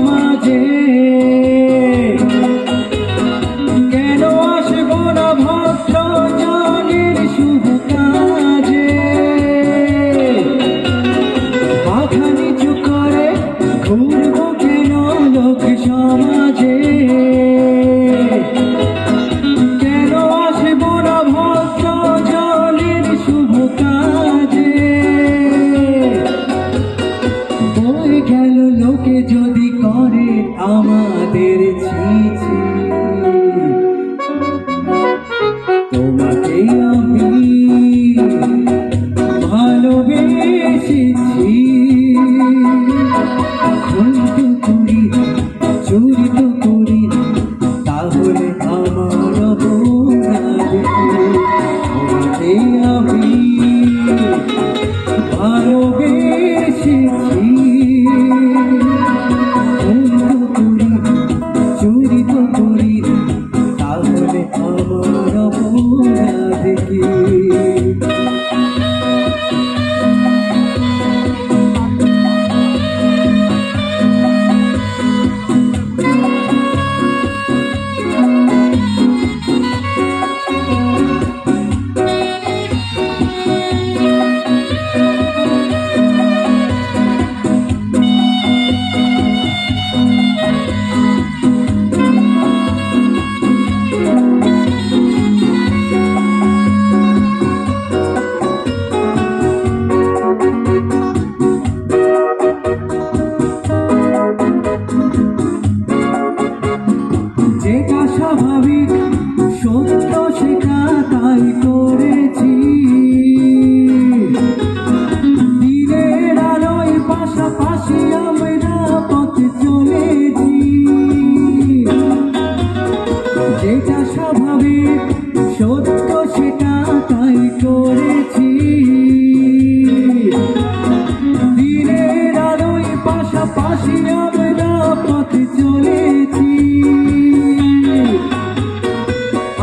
মাঝে কেন আসব না ভক্ত জানের শুভ কাজে? মাথা নিচু করে ঘুরব কেন লোক সমাজে? যদি আমাদের ছিছি। তোমার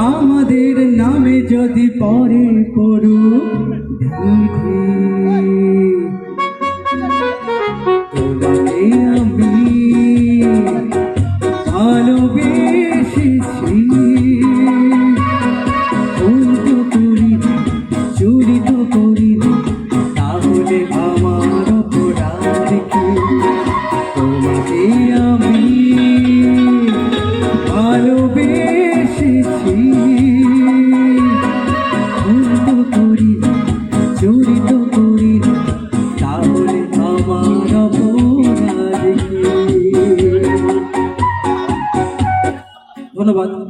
আমাদের নামে যদি পরে পড়ু دھنیہ واد